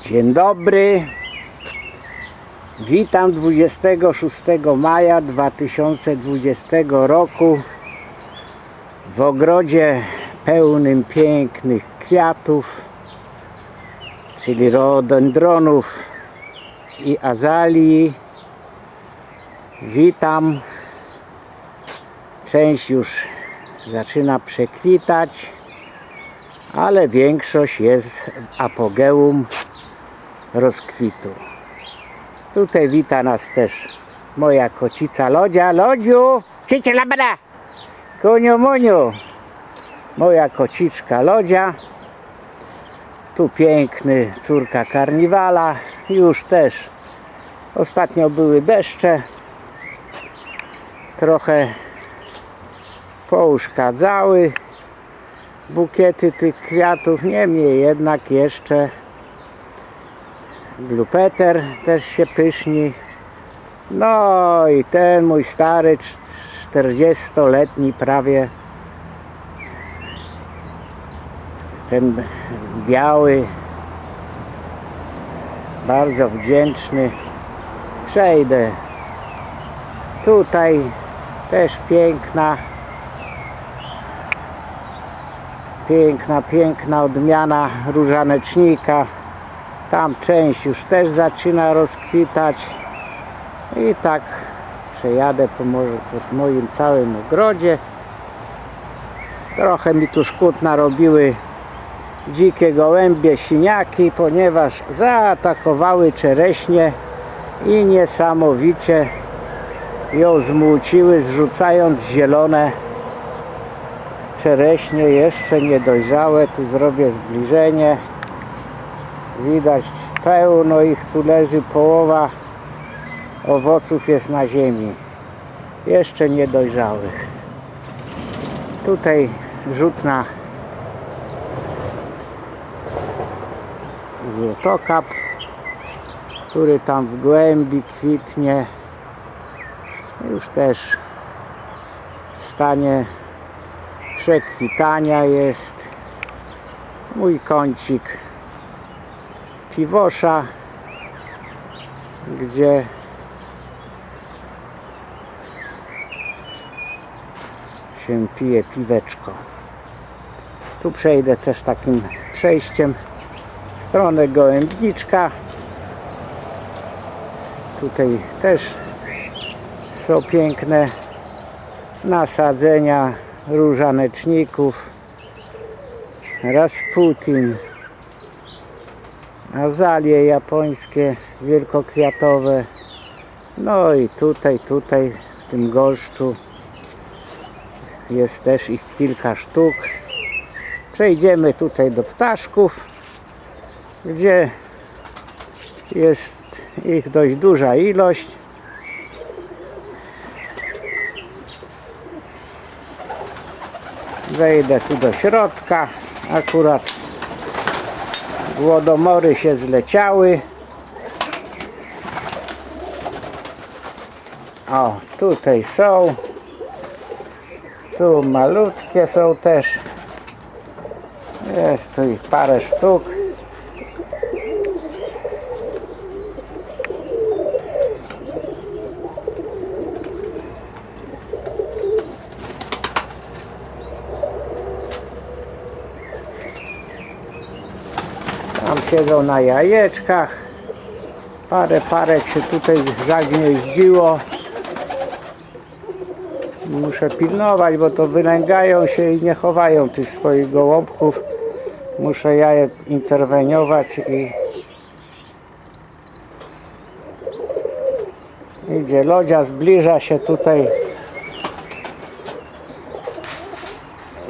Dzień dobry. Witam 26 maja 2020 roku w ogrodzie pełnym pięknych kwiatów, czyli rododendronów i azalii. Witam. Część już zaczyna przekwitać, ale większość jest w apogeum rozkwitu. Tutaj wita nas też moja kocica Lodzia. Lodziu! Ciecie labada! Koniu muniu! Moja kociczka Lodzia. Tu piękny córka karniwala. Już też ostatnio były deszcze. Trochę pouszkadzały bukiety tych kwiatów. Niemniej jednak jeszcze Glupeter też się pyszni. No i ten mój stary 40-letni prawie. Ten biały. Bardzo wdzięczny. Przejdę. Tutaj też piękna. Piękna, piękna odmiana różanecznika tam część już też zaczyna rozkwitać. I tak przejadę po, po moim całym ogrodzie. Trochę mi tu szkód narobiły dzikie gołębie siniaki ponieważ zaatakowały czereśnie i niesamowicie ją zmuciły zrzucając zielone. Czereśnie jeszcze niedojrzałe tu zrobię zbliżenie Widać pełno ich tu leży, połowa owoców jest na ziemi. Jeszcze niedojrzałych. Tutaj rzut na złotokap, który tam w głębi kwitnie. Już też w stanie przekwitania jest. Mój kącik piwosza, gdzie się pije piweczko. Tu przejdę też takim przejściem w stronę gołębniczka. Tutaj też są piękne nasadzenia różaneczników. Rasputin azalie japońskie wielkokwiatowe. No i tutaj, tutaj w tym goszczu jest też ich kilka sztuk. Przejdziemy tutaj do ptaszków gdzie jest ich dość duża ilość. Wejdę tu do środka akurat Głodomory się zleciały. O, tutaj są. Tu malutkie są też. Jest tu ich parę sztuk. Siedzą na jajeczkach. Parę parek się tutaj zagnieździło. Muszę pilnować, bo to wylęgają się i nie chowają tych swoich gołąbków. Muszę jaje interweniować i idzie lodzia, zbliża się tutaj.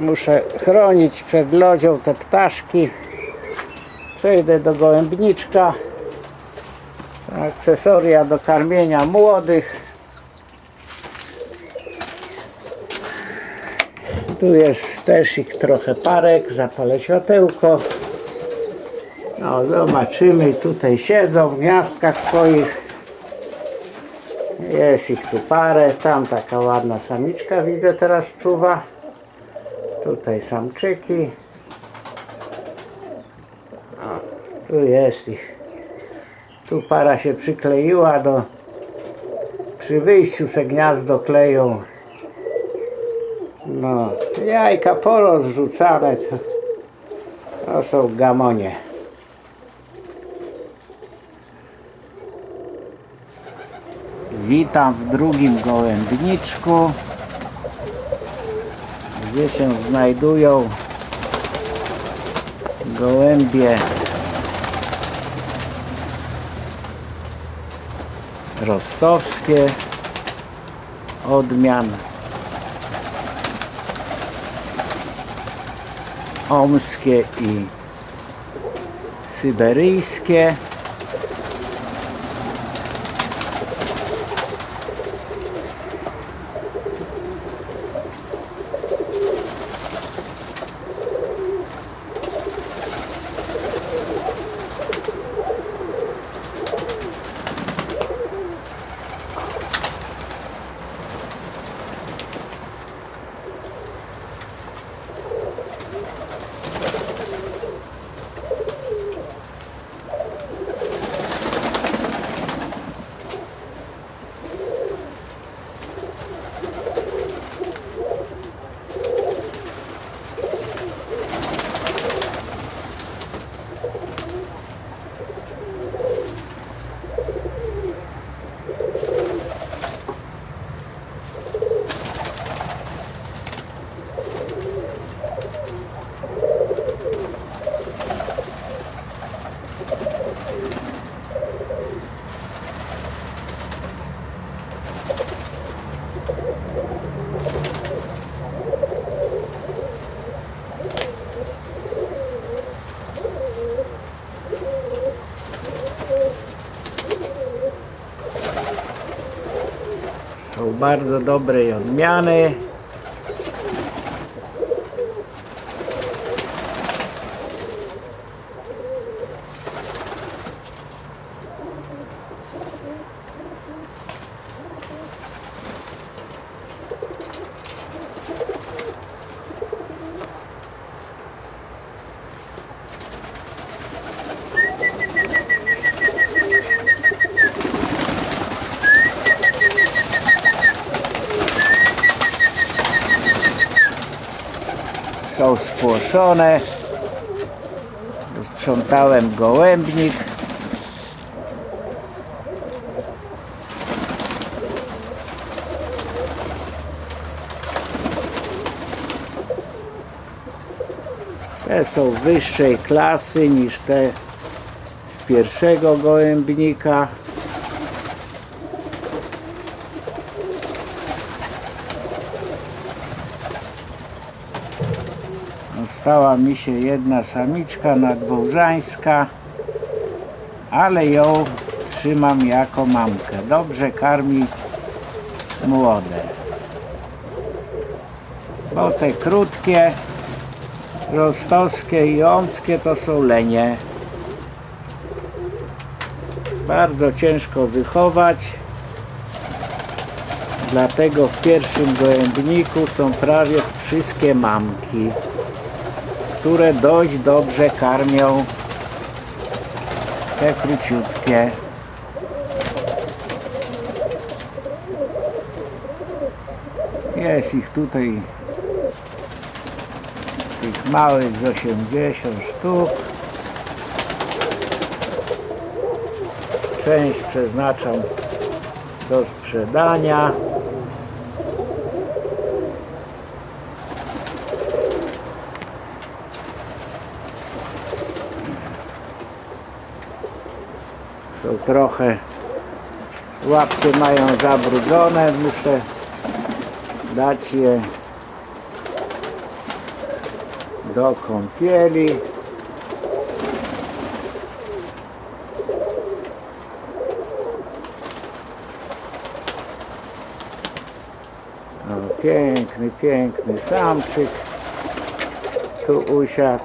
Muszę chronić przed lodzią te ptaszki. Przejdę do gołębniczka. Akcesoria do karmienia młodych. Tu jest też ich trochę parek. Zapalę światełko. No zobaczymy. Tutaj siedzą w gniazdkach swoich. Jest ich tu parę. Tam taka ładna samiczka widzę teraz czuwa. Tutaj samczyki. Tu jest ich Tu para się przykleiła do... Przy wyjściu se gniazdo kleją. No, jajka porozrzucane. To, to są gamonie. Witam w drugim gołębniczku, gdzie się znajdują gołębie rostowskie odmian. Omskie i syberyjskie bardzo dobrej odmiany są spłoszone. Sprzątałem gołębnik. Te są wyższej klasy niż te z pierwszego gołębnika Została mi się jedna samiczka nadwołżańska, ale ją trzymam jako mamkę. Dobrze karmi młode. Bo te krótkie, rostowskie i omskie to są lenie. Bardzo ciężko wychować. Dlatego w pierwszym gołębniku są prawie wszystkie mamki które dość dobrze karmią te króciutkie. Jest ich tutaj tych małych z 80 sztuk. Część przeznaczam do sprzedania. są trochę. Łapki mają zabrudzone muszę dać je do kąpieli. O, piękny, piękny samczyk. Tu usiadł.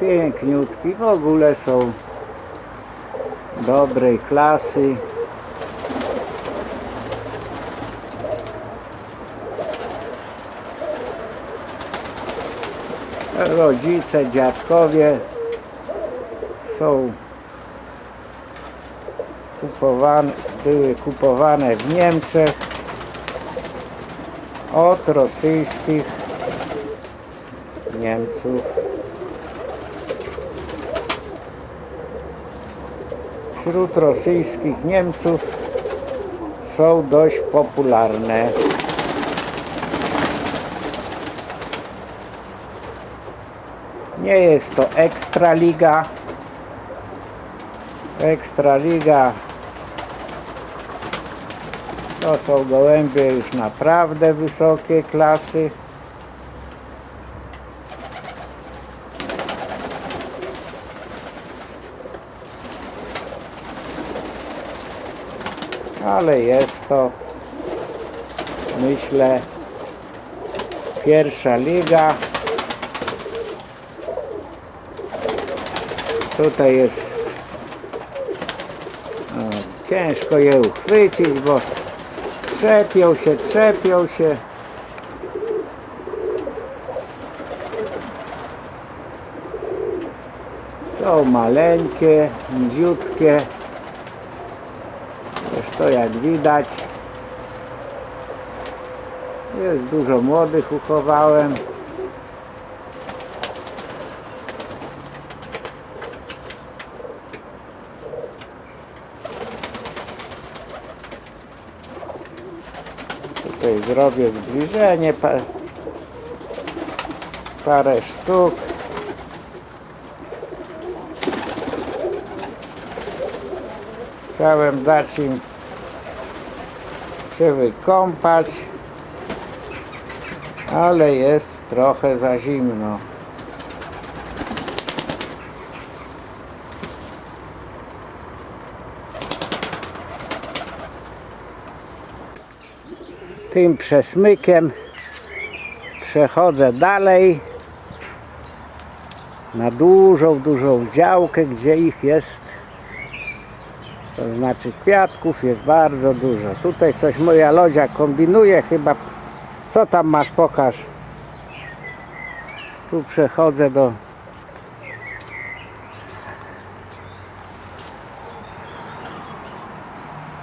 Piękniutki w ogóle są dobrej klasy. Rodzice, dziadkowie są kupowane, były kupowane w Niemczech od rosyjskich Niemców. Wśród rosyjskich Niemców są dość popularne. Nie jest to Ekstraliga. Ekstraliga to są gołębie już naprawdę wysokiej klasy. Ale jest to myślę pierwsza liga. Tutaj jest o, ciężko je uchwycić, bo trzepią się, trzepią się. Są maleńkie, niziutkie. Zresztą jak widać jest dużo młodych uchowałem. Tutaj zrobię zbliżenie pa, parę sztuk. Chciałem dać im się wykąpać, ale jest trochę za zimno. Tym przesmykiem przechodzę dalej na dużą, dużą działkę, gdzie ich jest to znaczy kwiatków jest bardzo dużo. Tutaj coś moja lodzia kombinuje chyba. Co tam masz? Pokaż. Tu przechodzę do...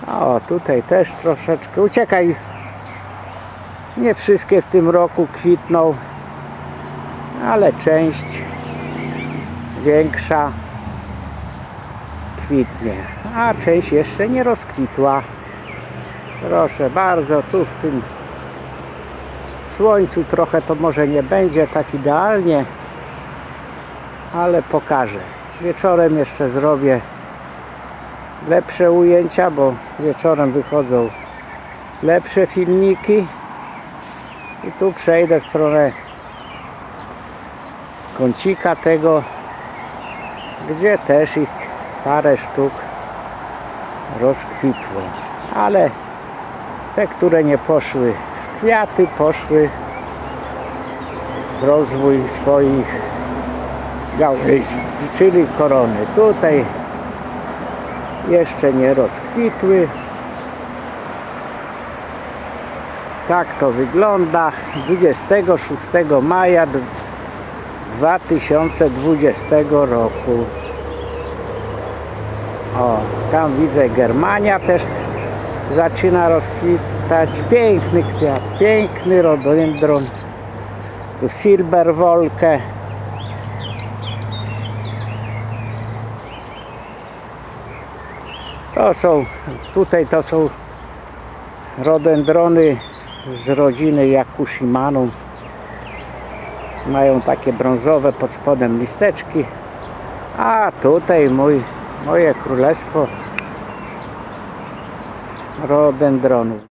O, tutaj też troszeczkę. Uciekaj. Nie wszystkie w tym roku kwitną, ale część większa a część jeszcze nie rozkwitła. Proszę bardzo, tu w tym słońcu trochę to może nie będzie tak idealnie, ale pokażę. Wieczorem jeszcze zrobię lepsze ujęcia, bo wieczorem wychodzą lepsze filmiki. I tu przejdę w stronę kącika tego, gdzie też ich parę sztuk rozkwitło. Ale te, które nie poszły w kwiaty, poszły w rozwój swoich gałęzi, czyli korony. Tutaj jeszcze nie rozkwitły. Tak to wygląda 26 maja 2020 roku. O, tam widzę Germania też zaczyna rozkwitać. Piękny kwiat, piękny rododendron. Tu silberwolkę. To są, tutaj to są rododendrony z rodziny Jakushimanum. Mają takie brązowe pod spodem listeczki. A tutaj mój, moje królestwo rododendronów.